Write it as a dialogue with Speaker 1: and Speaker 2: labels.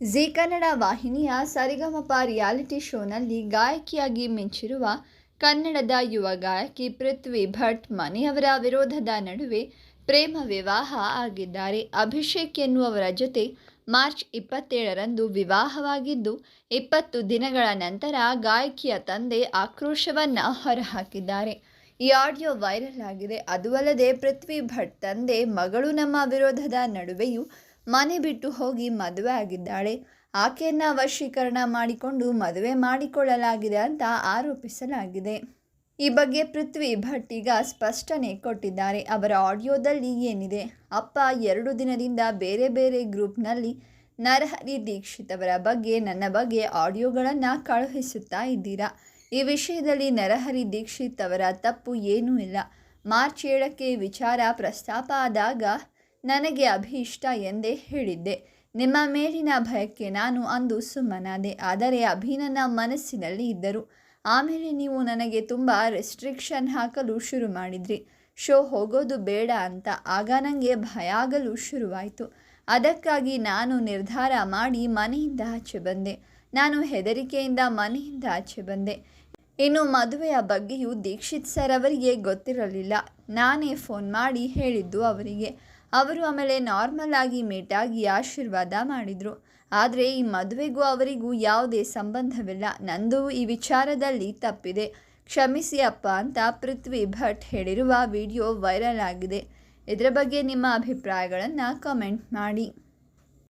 Speaker 1: G Kannada ವಾಹಿನಿಯ ಸರಿಗಮಪ reality ಶೋನಲ್ಲಿ ಗಾಯಕಿಯಾಗಿ ಮಿಂಚಿರುವ ಕನ್ನಡದ ಯುವ ಗಾಯಕಿ ಪೃಥ್ವಿ ಭಟ್ ಮನೆಯವರ ವಿರೋಧದ ನಡುವೆ ಪ್ರೇಮ ವಿವಾಹ ಆಗಿದ್ದಾರೆ. ಅಭಿಷೇಕ್ ಎನ್ನುವವರ ಜೊತೆ ಮಾರ್ಚ್ ಇಪ್ಪತ್ತೇಳರಂದು ವಿವಾಹವಾಗಿದ್ದು, ಇಪ್ಪತ್ತು ದಿನಗಳ ನಂತರ ಗಾಯಕಿಯ ತಂದೆ ಆಕ್ರೋಶವನ್ನು ಹೊರಹಾಕಿದ್ದಾರೆ. ಈ ಆಡಿಯೋ ವೈರಲ್ ಆಗಿದೆ. ಅದು ಅಲ್ಲದೆ ಪೃಥ್ವಿ ಭಟ್ ತಂದೆ ಮಗಳು ನಮ್ಮ ವಿರೋಧದ ನಡುವೆಯೂ ಮನೆ ಬಿಟ್ಟು ಹೋಗಿ ಮದುವೆ ಆಗಿದ್ದಾಳೆ. ಆಕೆಯನ್ನ ವಶೀಕರಣ ಮಾಡಿಕೊಂಡು ಮದುವೆ ಮಾಡಿಕೊಳ್ಳಲಾಗಿದೆ ಅಂತ ಆರೋಪಿಸಲಾಗಿದೆ. ಈ ಬಗ್ಗೆ ಪೃಥ್ವಿ ಭಟ್ ಈಗ ಸ್ಪಷ್ಟನೆ ಕೊಟ್ಟಿದ್ದಾರೆ. ಅವರ ಆಡಿಯೋದಲ್ಲಿ ಏನಿದೆ? ಅಪ್ಪ ಎರಡು ದಿನದಿಂದ ಬೇರೆ ಬೇರೆ ಗ್ರೂಪ್ನಲ್ಲಿ ನರಹರಿ ದೀಕ್ಷಿತ್ ಅವರ ಬಗ್ಗೆ, ನನ್ನ ಬಗ್ಗೆ ಆಡಿಯೋಗಳನ್ನು ಕಳುಹಿಸುತ್ತಾ ಇದ್ದೀರಾ? ಈ ವಿಷಯದಲ್ಲಿ ನರಹರಿ ದೀಕ್ಷಿತ್ ಅವರ ತಪ್ಪು ಏನೂ ಇಲ್ಲ. ಮಾರ್ಚ್ ಏಳಕ್ಕೆ ವಿಚಾರ ಪ್ರಸ್ತಾಪ ಆದಾಗ ನನಗೆ ಅಭೀಷ್ಟ ಎಂದೇ ಹೇಳಿದ್ದೆ. ನಿಮ್ಮ ಮೇಲಿನ ಭಯಕ್ಕೆ ನಾನು ಅಂದು ಸುಮ್ಮನಾದೆ. ಆದರೆ ಅಭಿ ನನ್ನ ಮನಸ್ಸಿನಲ್ಲಿ ಇದ್ದರು. ಆಮೇಲೆ ನೀವು ನನಗೆ ತುಂಬ ರೆಸ್ಟ್ರಿಕ್ಷನ್ ಹಾಕಲು ಶುರು ಮಾಡಿದ್ರಿ. ಶೋ, ಹೋಗೋದು ಬೇಡ ಅಂತ. ಆಗ ನನಗೆ ಭಯ ಆಗಲು ಶುರುವಾಯಿತು. ಅದಕ್ಕಾಗಿ ನಾನು ನಿರ್ಧಾರ ಮಾಡಿ ಮನೆಯಿಂದ ಆಚೆ ಬಂದೆ. ನಾನು ಹೆದರಿಕೆಯಿಂದ ಮನೆಯಿಂದ ಆಚೆ ಬಂದೆ. ಇನ್ನು ಮದುವೆಯ ಬಗ್ಗೆಯೂ ದೀಕ್ಷಿತ್ ಸರ್ ಅವರಿಗೆ ಗೊತ್ತಿರಲಿಲ್ಲ. ನಾನೇ ಫೋನ್ ಮಾಡಿ ಹೇಳಿದ್ದು ಅವರಿಗೆ. ಅವರು ಆಮೇಲೆ ನಾರ್ಮಲ್ ಆಗಿ ಮೀಟಾಗಿ ಆಶೀರ್ವಾದ ಮಾಡಿದರು. ಆದರೆ ಈ ಮದುವೆಗೂ ಅವರಿಗೂ ಯಾವುದೇ ಸಂಬಂಧವಿಲ್ಲ. ನಂದು ಈ ವಿಚಾರದಲ್ಲಿ ತಪ್ಪಿದೆ. ಕ್ಷಮಿಸಿ ಅಪ್ಪ ಅಂತ ಪೃಥ್ವಿ ಭಟ್ ಹೇಳಿರುವ ವಿಡಿಯೋ ವೈರಲ್ ಆಗಿದೆ. ಇದರ ಬಗ್ಗೆ ನಿಮ್ಮ ಅಭಿಪ್ರಾಯಗಳನ್ನು ಕಮೆಂಟ್ ಮಾಡಿ.